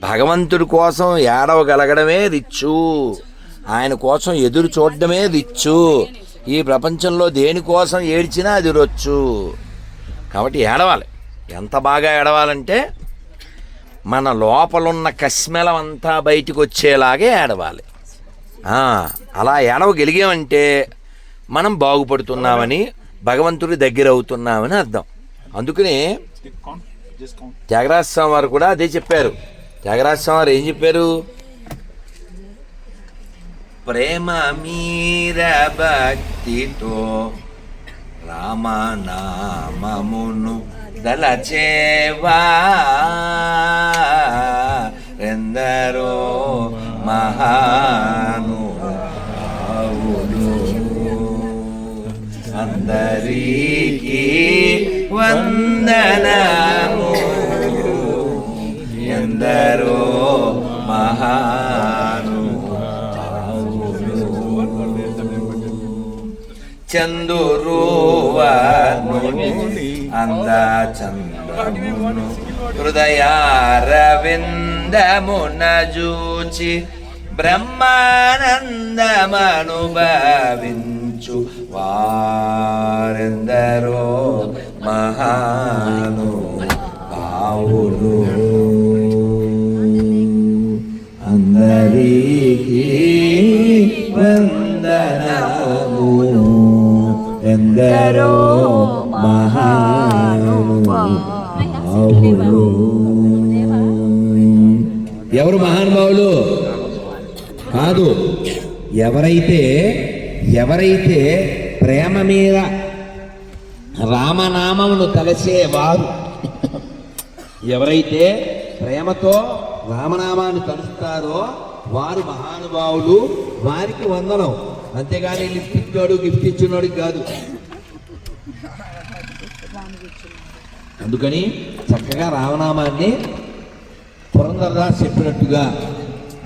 భగవంతుడి కోసం ఏడవగలగడమే రిచ్చు. ఆయన కోసం ఎదురు చూడడమే రిచ్చు. ఈ ప్రపంచంలో దేనికోసం ఏడ్చినా అది రొచ్చు. కాబట్టి ఏడవాలి. ఎంత బాగా ఏడవాలంటే మన లోపలున్న కశ్మెలం అంతా బయటికి వచ్చేలాగే ఏడవాలి అలా ఏడవగలిగామంటే మనం బాగుపడుతున్నామని భగవంతుడి దగ్గర అవుతున్నామని అర్థం. అందుకని త్యాగరాజ స్వామి వారు కూడా అదే చెప్పారు. త్యాగరాజ స్వామి ఏం చెప్పారు? ప్రేమ మీర భక్తితో రామనామమును దలచేవా? ఎందరో మహాను అందరికీ వందనము. ఎందరో మహాను చందురువనుని అంద చంద్రమును హృదయారవిందమున జూచి బ్రహ్మానందమనుభవించు వారెందరో మహాను భావులు ఎవరైతే ఎవరైతే ప్రేమ మీద రామనామమును తలచేవారు ఎవరైతే ప్రేమతో రామనామాన్ని తలుస్తారో వారు మహానుభావులు వారికి వందనం. అంతేగాని లిఫ్ట్ ఇచ్చినోడు గిఫ్ట్ ఇచ్చినోడికి కాదు. అందుకని చక్కగా రామనామాన్ని పురంధరదాస్ చెప్పినట్టుగా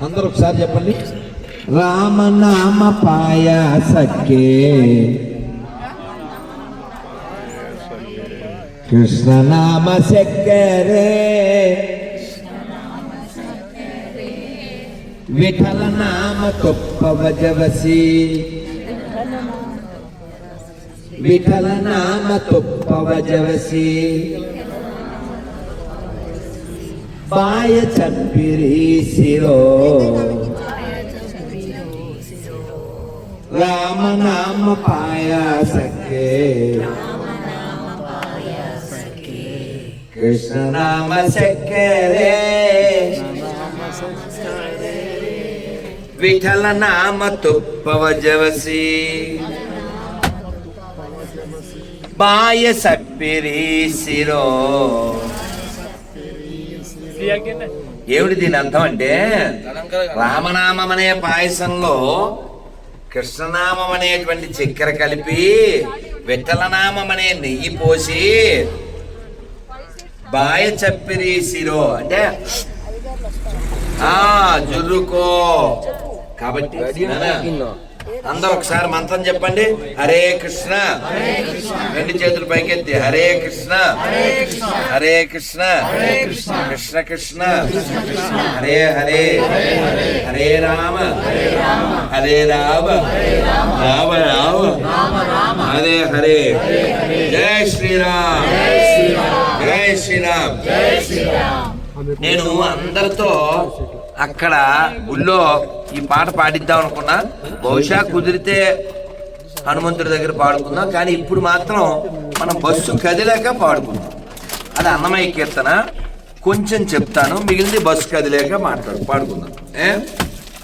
అందరూ ఒకసారి చెప్పండి. రామనామ పాయాసకే కృష్ణనామ చక్కరే విఠల నామ తొప్పవ జవసి విఠల నామ తొప్పవ జవసి బాయ చంపిరీసిరో రామనామ పాయాసకే. కృష్ణనామ చక్కరే విఠల నామ తుప్పవ జవసి బాయ సప్పిరీసిరో ఏమిటి దీని అర్థం అంటే? రామనామం అనే పాయసంలో కృష్ణనామం అనేటువంటి చక్కెర కలిపి విఠలనామం అనే నెయ్యి పోసి బాయ చప్పిరీసిరో అంటే ఆ జుర్రుకో కాబట్టి అందరూ ఒకసారి మంత్రం చెప్పండి. హరే కృష్ణ. రెండు చేతులు పైకెత్తి. హరే కృష్ణ. హరే కృష్ణ. కృష్ణ కృష్ణ. హరే హరే. హరే రామ. హరే రామ. రామ రామ. హరే హరే. జై శ్రీరామ్. జై శ్రీరామ్. నేను అందరితో అక్కడ గుళ్ళో ఈ పాట పాడిద్దాం అనుకున్నా. బహుశా కుదిరితే హనుమంతుడి దగ్గర పాడుకుందాం. కానీ ఇప్పుడు మాత్రం మనం బస్సు కదిలేక పాడుకుందాం. అది అన్నమయ్య కీర్తన. కొంచెం చెప్తాను. మిగిలింది బస్సు కదిలేక మాట్లాడు పాడుకుందాం. ఏ?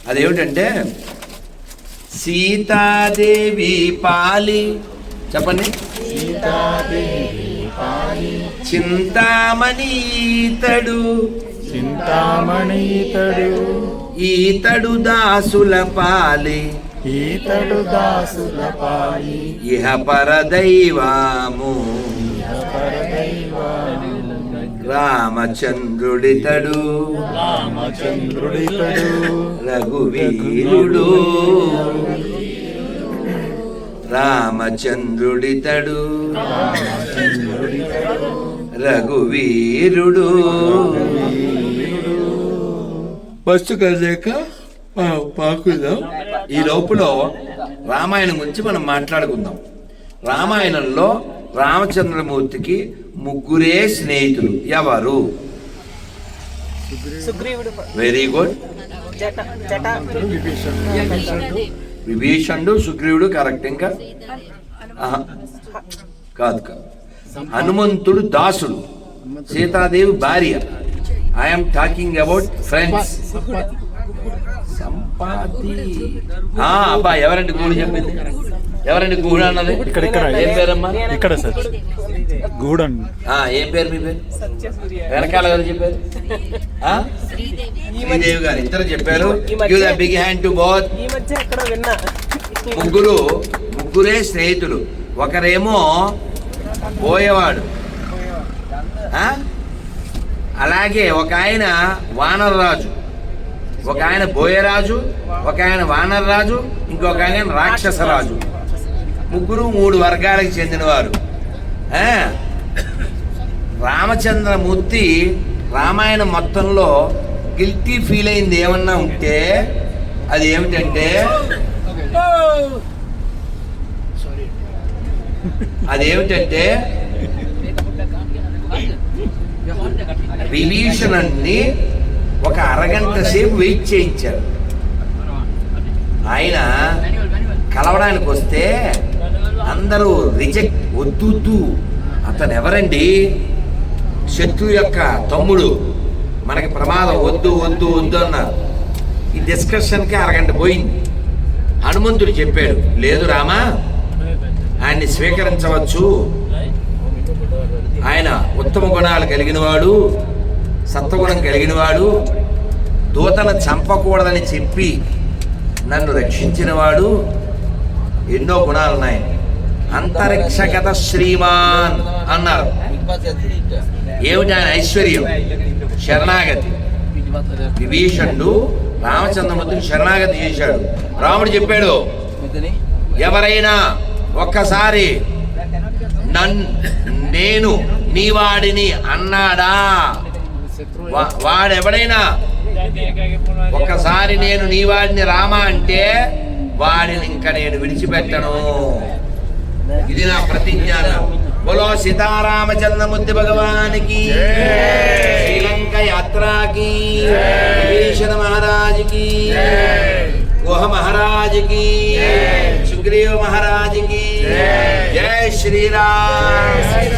అదేమిటంటే సీతాదేవి పాలి. చెప్పండి. చింతామణి ఈతడు. చింతామణీతడు ఈతడు. దాసుల పాలి. ఈతడు దాసుల పాయి ఇహ పరదైవాము. రామచంద్రుడితడు. రామచంద్రుడితడు. రఘువీరుడు. రామచంద్రుడితడు. రఘువీరుడు. ఫస్ట్ కలిసాక పాకుదాం. ఈ లోపల రామాయణం గురించి మనం మాట్లాడుకుందాం. రామాయణంలో రామచంద్రమూర్తికి ముగ్గురే స్నేహితులు. ఎవరు? వెరీ గుడ్ విభీషణుడు సుగ్రీవుడు కరెక్ట్ ఇంకా. కాదు కాదు. హనుమంతుడు దాసుడు. సీతాదేవి భార్య. I'm talking about friends Sampati. ఆ, అబ్బా ఎవరండి గూడు చెప్పింది? ఎవరండి గూడు అన్నది? ఇక్కడ ఇక్కడ ఏం పేరమ్మా? ఇక్కడ సార్. గూడన్ ఆ, ఏం పేరు మీ పేరు? వెనకాల గారు చెప్పారు? ఆ? శ్రీదేవి గారు ఇద్దరు చెప్పారు. Give the big hand to both ముగ్గురు ముగ్గురే స్నేహితులు. ఒకరేమో పోయేవాడు. ఆ? అలాగే ఒక ఆయన వానరరాజు ఒక ఆయన బోయరాజు ఒక ఆయన వానరరాజు ఇంకొక ఆయన రాక్షసరాజు ముగ్గురు మూడు వర్గాలకు చెందినవారు? రామచంద్రమూర్తి రామాయణం మొత్తంలో గిల్టీ ఫీల్ అయింది. ఏమన్నా ఉంటే అది ఏమిటంటే అదేమిటంటే విభీషణుణ్ణి ఒక అరగంట సేపు వెయిట్ చేయించారు. ఆయన కలవడానికి వస్తే అందరూ రిజెక్ట్ వద్దు అతను ఎవరండి శత్రు యొక్క తమ్ముడు. మనకి ప్రమాదం వద్దు వద్దు వద్దు అన్నారు. ఈ డిస్కషన్కి అరగంట పోయింది. హనుమంతుడు చెప్పాడు లేదు రామా ఆయన్ని స్వీకరించవచ్చు. ఆయన ఉత్తమ గుణాలు కలిగినవాడు. సత్వగుణం కలిగినవాడు దూతను చంపకూడదని చెప్పి నన్ను రక్షించినవాడు ఎన్నో గుణాలు ఉన్నాయి అంతరిక్షగత శ్రీమాన్ అన్నారు. ఏమిటి ఆయన ఐశ్వర్యం? శరణాగతి. విభీషణుడు రామచంద్రమూర్తిని శరణాగతి చేశాడు. రాముడు చెప్పాడు ఎవరైనా ఒక్కసారి నన్ నేను నీవాడిని అన్నాడా? వాడెవడైనా? ఒక్కసారి నేను నీవాడిని రామా అంటే వాడిని ఇంకా నేను విడిచిపెట్టను. ఇది నా ప్రతిజ్ఞ బోలో సీతారామచంద్రమూర్తి భగవానికి శ్రీలంక యాత్రాకి విభీషణ మహారాజుకి గుహ మహారాజుకి సుగ్రీవ మహారాజుకి జై శ్రీరామ్.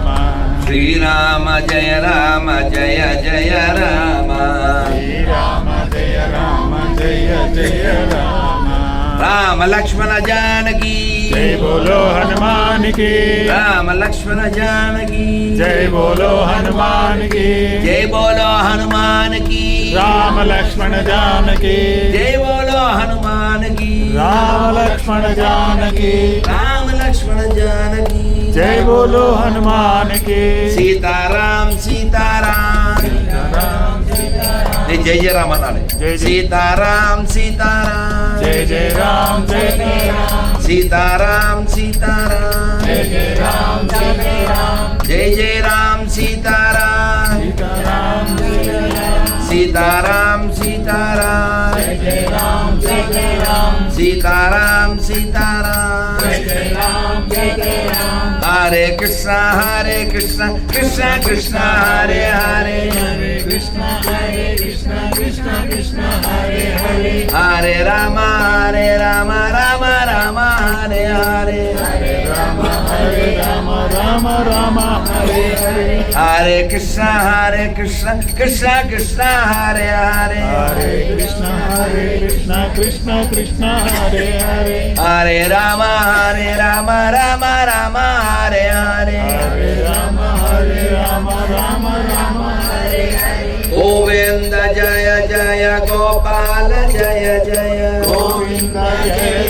श्रीराम जय राम जय जय राम। जय राम जय जय राम राम लक्ष्मण जानकी। जय बोलो हनुमान की। राम लक्ष्मण जानकी। जय बोलो हनुमान की। जय बोलो हनुमान की। राम लक्ष्मण जानकी। जय बोलो हनुमान की। राम लक्ष्मण जानकी। राम जान की जय बोलो हनुमान के। सीताराम सीताराम। जय जय राम अनाले। सीताराम सीताराम। जय जय राम जय राम। सीताराम सीताराम। जय जय राम जय राम। जय जय राम సీతారాం సీతారాం. సీతారాం సీతారాం. హరే కృష్ణ హరే కృష్ణ కృష్ణ కృష్ణ హరే హరే. హరే కృష్ణ హరే కృష్ణ కృష్ణ కృష్ణ హరే హరే హరే రామ హరే రామ రామ రామ హరే హరే. हरे राम राम राम हरे हरे हरे कृष्ण हरे कृष्ण कृष्ण कृष्ण हरे हरे। हरे कृष्ण हरे कृष्ण कृष्ण कृष्ण हरे हरे। हरे राम हरे राम राम राम हरे हरे। हरे राम हरे राम राम राम हरे हरे। गोविंद जय जय गोपाल जय जय। गोविंद जय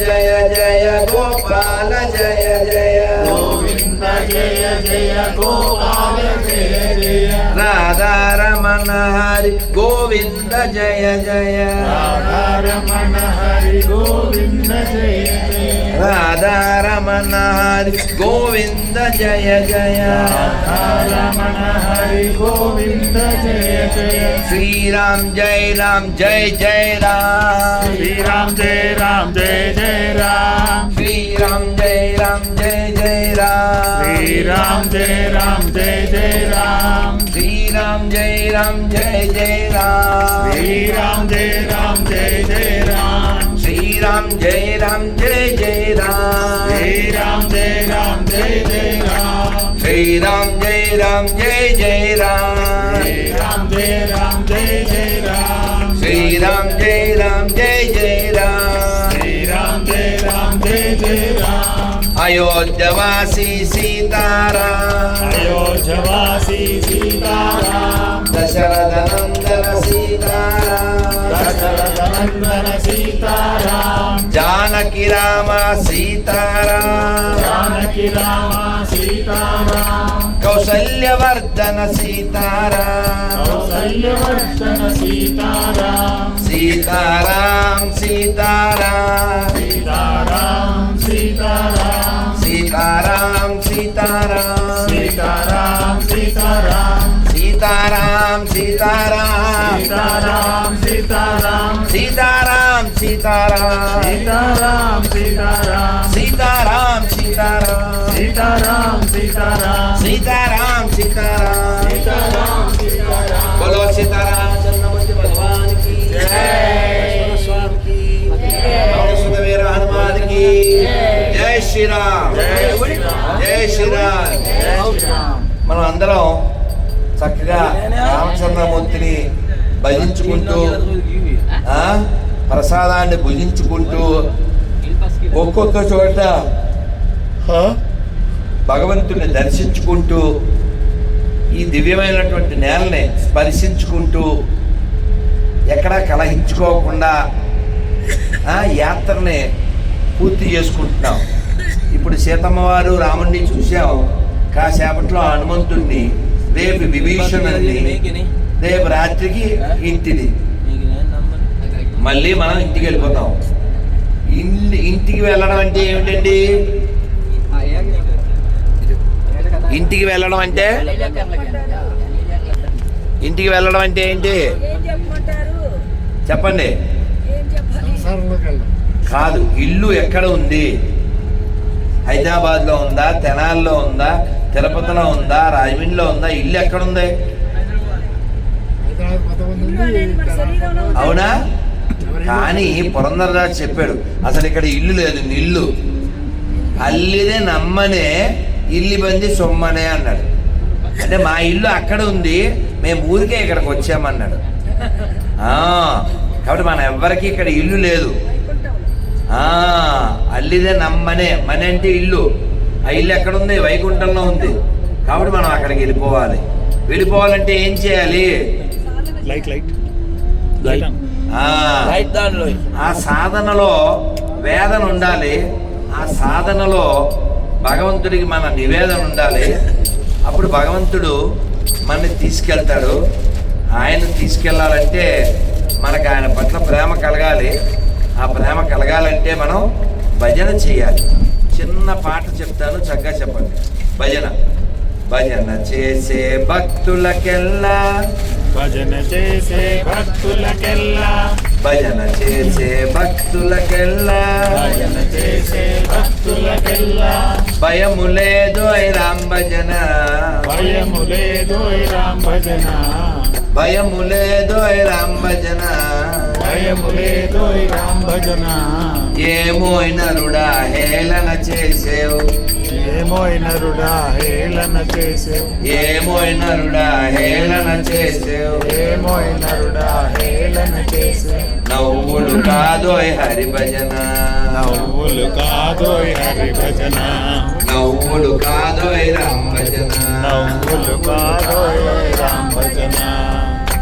జయ జయ గోపాల జయ జయ గోవింద జయ జయ గోపాల జయ జయ. రాధారమ రాధారమణ హరి గోవింద జయ జయ. రాధారమణ హరి గోవింద జయ జయ. రాధారమణ హరి గోవింద జయ జయ రాధారమణ హరి గోవింద జయ జయ శ్రీరామ్ జయ రామ్ జయ జయ రామ్. శ్రీరామ్ జయ రామ్ జయ జయ రామ్. శ్రీరామ్ జయ రామ్ జయ జయ రామ్. శ్రీరామ్ జయ రామ్ జయ జయ రామ్. శ్రీరామ్ జయ రామ్ राम जय जय राम श्री राम जय राम जय जय राम श्री राम जय राम जय जय राम श्री राम जय राम जय जय राम श्री राम जय राम जय जय राम श्री राम जय राम जय जय राम श्री राम जय राम जय जय राम श्री राम जय राम जय जय राम अयोध्यवासी सीताराम अयोध्यवासी सीताराम నందన సీతారాం. జానకి రామ సీతారాం. జానకి రామ సీతారాం. కౌసల్యవర్ధన సీతారాం. కౌసల్యవర్ధన సీతారాం. సీతారాం సీతారాం. సీతారాం సీతారాం. సీతారాం సీతారాం. సీతారాం సీతారాం. సీతారాం సీతారాం. సీతారాం సీతారాం. సీతారాం సీతారాం. సీతారాం సీతారాం. సీతారాం సీతారాం. సీతారాం సీతారాం. సీతారాం సీతారాం. సీతారాం సీతారాం. బలో సీతారాం చంద్రమతి భగవాన్కి జయ హనుమాన్కి జై శ్రీరామ్. జై శ్రీరామ్. మనం అందరం చక్కగా రామచంద్రమూర్తిని భజించుకుంటూ ప్రసాదాన్ని భుజించుకుంటూ ఒక్కొక్క చోట భగవంతుని దర్శించుకుంటూ ఈ దివ్యమైనటువంటి నేలని స్పర్శించుకుంటూ ఎక్కడా కలహించుకోకుండా ఆ, యాత్రని పూర్తి చేసుకుంటున్నాం. ఇప్పుడు సీతమ్మ వారు రాముడిని చూసాం కాసేపట్లో హనుమంతుడిని రేపు విభీషణుని రేపు రాత్రికి ఇంటిని మళ్ళీ మనం ఇంటికి వెళ్ళిపోతాం ఇల్లు ఇంటికి వెళ్ళడం అంటే ఏమిటండి ఇంటికి వెళ్ళడం అంటే ఇంటికి వెళ్ళడం అంటే ఏంటి చెప్పండి ఏం చెప్పాలి కాదు ఇల్లు ఎక్కడ ఉంది హైదరాబాద్లో ఉందా తెనాల్లో ఉందా తిరుపతిలో ఉందా? రాజమండ్రిలో ఉందా? ఇల్లు ఎక్కడ ఉంది అవునా? కానీ పురంధరరాజు చెప్పాడు అసలు ఇక్కడ ఇల్లు లేదు నిల్లు. అల్లిదే నమ్మనే ఇల్లి బంది సొమ్మనే అన్నాడు. అంటే మా ఇల్లు అక్కడ ఉంది మేము ఊరికే ఇక్కడికి వచ్చామన్నాడు. ఆ, కాబట్టి మన ఎవ్వరికి ఇక్కడ ఇల్లు లేదు. ఆ అల్లిదే నమ్మనే మన అంటే ఇల్లు. ఆ ఇల్లు ఎక్కడ ఉంది వైకుంఠంలో ఉంది. కాబట్టి మనం అక్కడికి వెళ్ళిపోవాలి. వెళ్ళిపోవాలంటే ఏం చేయాలి? Light light. లైట్. ఆ. ఆ సాధనలో వేదన ఉండాలి. ఆ సాధనలో భగవంతుడికి మన నివేదన ఉండాలి. అప్పుడు భగవంతుడు మనని తీసుకెళ్తాడు. ఆయన తీసుకెళ్ళాలంటే మనకు ఆయన పట్ల ప్రేమ కలగాలి. ఆ ప్రేమ కలగాలంటే మనం భజన చేయాలి. చిన్న పాట చెప్తాను చక్కగా చెప్పండి. భజన. భజన చేసే భక్తులకెల్లా. భజన చేసే భక్తులకెల్లా. భజన చేసే భక్తులకెల్లా. భజన చేసే భక్తులకెల్లా. భయము లేదు రామ్ భజన. భయము లేదు రామ్ భజన. భయము లేదు రామ్ భజన భయము లేదు రామ్ భజన ఏమో నరుడా హేళన చేసేవు. ఏమో నరుడా హేళన చేసేవు. ఏమో నరుడా హేళన చేసేవు. ఏమో నరుడా హేళన చేసేవు. నవ్వులు కాదోయ్ హరి భజన నవ్వులు కాదోయ్ హరి భజన నవ్వులు కాదోయ్ రామ్ భజన నవ్వులు కాదోయ్ రామ్ భజన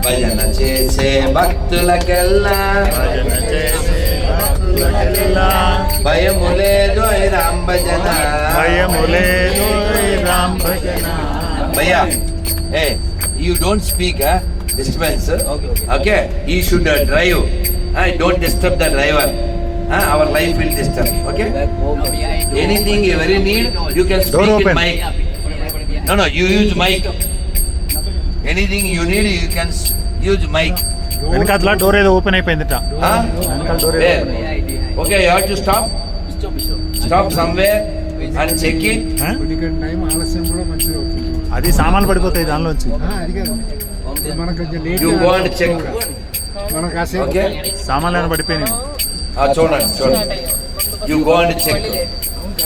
భజన చేసే భక్తులకెల్లా భజన చేసే భక్తులకెల్లా భయము లేదు రామ్ భజన భయము లేదు రామ్ భజన భయ్యా hey you don't speak disturbance okay he should drive don't disturb the driver uh, our life will disturb. Okay? Anything you very need, you can speak Door in mic. No, no, you use mic. Anything you need, you can use mic వెనకాతల door ఏదో open అయిపోయిందిట. వెనకాల door ఏదో open అయింది. Okay you have to stop stop somewhere and check it time ఆలస్యం కూడా మంచిగా అవుతుంది. అది సామాన్లు పడిపోతాయి దానిలోంచి. ఆ, అది కాదు మనకు కొంచెం late you go and check మనకు కాసేపు ఓకే సామాన్లు ఏమైనా పడిపోయినాయి. చూడండి చూడండి. You go and check